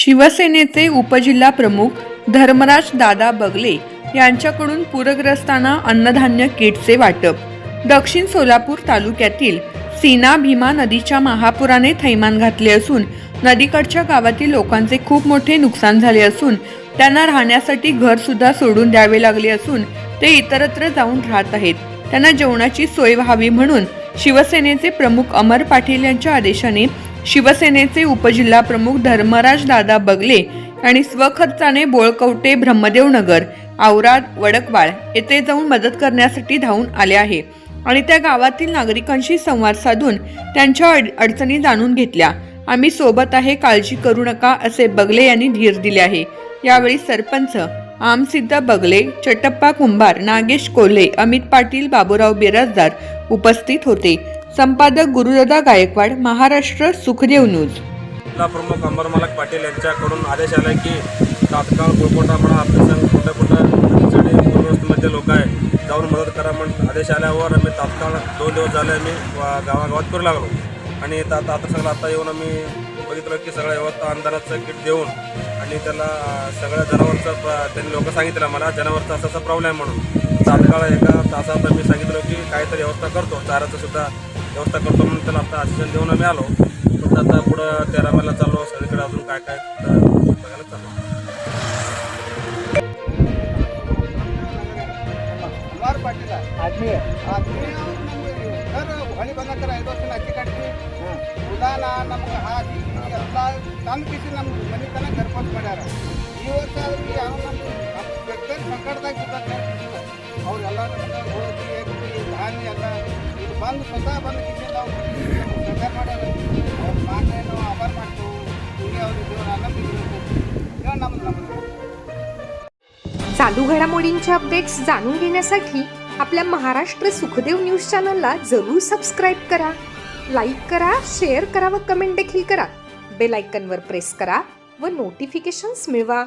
शिवसेनेचे उपजिल्हा प्रमुख धर्मराज दादा बगले यांच्याकडून पूरग्रस्तांना अन्नधान्य किटचे वाटप. दक्षिण सोलापूर तालुक्यातील सीना भीमा नदीच्या महापुराने थैमान घातले असून नदीकडच्या गावातील लोकांचे खूप मोठे नुकसान झाले असून त्यांना राहण्यासाठी घर सुद्धा सोडून द्यावे लागले असून ते इतरत्र जाऊन राहत आहेत. त्यांना जेवणाची सोय व्हावी म्हणून शिवसेनेचे प्रमुख अमर पाटील यांच्या आदेशाने शिवसेनेचे उपजिल्हा प्रमुख धर्मराज दादा बगले आणि स्वखर्चाने बोळकवटे ब्रह्मदेवनगर औराद वडकवाळ येथे जाऊन मदत करण्यासाठी धावून आले आहे आणि त्या गावातील नागरिकांशी संवाद साधून त्यांच्या अड- अडचणी जाणून घेतल्या. आम्ही सोबत आहे काळजी करू नका असे बगले यांनी धीर दिले आहे. यावेळी सरपंच आमसिद्ध बगले चटप्पा कुंभार नागेश कोल्हे अमित पाटील बाबूराव बिराजदार उपस्थित होते. संपादक गुरुदादा गायकवाड महाराष्ट्र सुखदेव न्यूज. जिल्हा प्रमुख अंबरमालक पाटील यांच्याकडून आदेश आला की तात्काळ गुळकोटा म्हणा आपल्या कुठं कुठं पूरग्रस्तमध्ये लोक आहे जाऊन मदत करा म्हणून आदेश आल्यावर आम्ही तात्काळ दोन दिवस झाले आम्ही गावागावात फिरू लागलो. आणि आता आता सगळं आता येऊन आम्ही बघितलं की सगळं व्यवस्था अंधाराचं किट देऊन आणि त्याला सगळ्या जनावरचं त्यांनी लोक सांगितलं मला जनावरचा असा असा प्रॉब्लेम म्हणून. तात्काळ एका तासात आम्ही सांगितलं की काहीतरी व्यवस्था करतो चाराचं सुद्धा व्यवस्था करतो म्हणून त्याला आता आश्वासन देऊन आम्ही आलो पण आता पुढं तेरा महिला चाललो सगळीकडे अजून काय काय तर बघायला चाललो कुमार पाटील आदमी ಆದ್ಮಿ ಸರ್ ಹೊಳಿ ಬಂದಕ್ಕಾರ ಐದು ವರ್ಷ ಅಕ್ಕಿ ಕಟ್ಟಿ ಉದಾನ ನಮ್ಗೆ ಹಾಕಿ ಎಲ್ಲ ತಂದು ಕಿಸಿ ನಮ್ಮ ಮನೆ ತನಕ ಗರ್ಭತ್ ಮಾಡ್ಯಾರ ಈ ವರ್ಷ ಅವ್ರಿಗೆ ಯಾವ ನಮ್ಮ ನಮ್ಮ ವ್ಯಕ್ತಿ ಸಂಕಟದಾಗ ಬಿದ್ದಾಗ ಅವ್ರೆಲ್ಲ ನಮ್ಗೆ ಗೋಧಿ ಅಕ್ಕಿ ಧಾನ್ಯ ಎಲ್ಲ ಇದು ಬಂದು ಸ್ವತಃ ಬಂದು ಕಿಸಿಂದ ಅವ್ರು ಸರ್ಕಾರ ಮಾಡ್ಯಾರ ಅವ್ರ ಮಾತೇ ನಾವು ಆಭಾರ ಮಾಡ್ತೇವೆ ಹೀಗೆ ಅವ್ರಿಗೆ ದೇವ್ರ ಅನ್ನ ಬಿಡಬೇಕು ಹೇಳಿ ನಮ್ದು ನಮ್ದು चालू घडामोडींचे अपडेट्स जाणून घेण्यासाठी आपल्या महाराष्ट्र सुखदेव न्यूज चॅनलला जरूर सबस्क्राईब करा लाईक करा शेअर करा व कमेंट देखील करा बेल आयकनवर प्रेस करा व नोटिफिकेशन्स मिळवा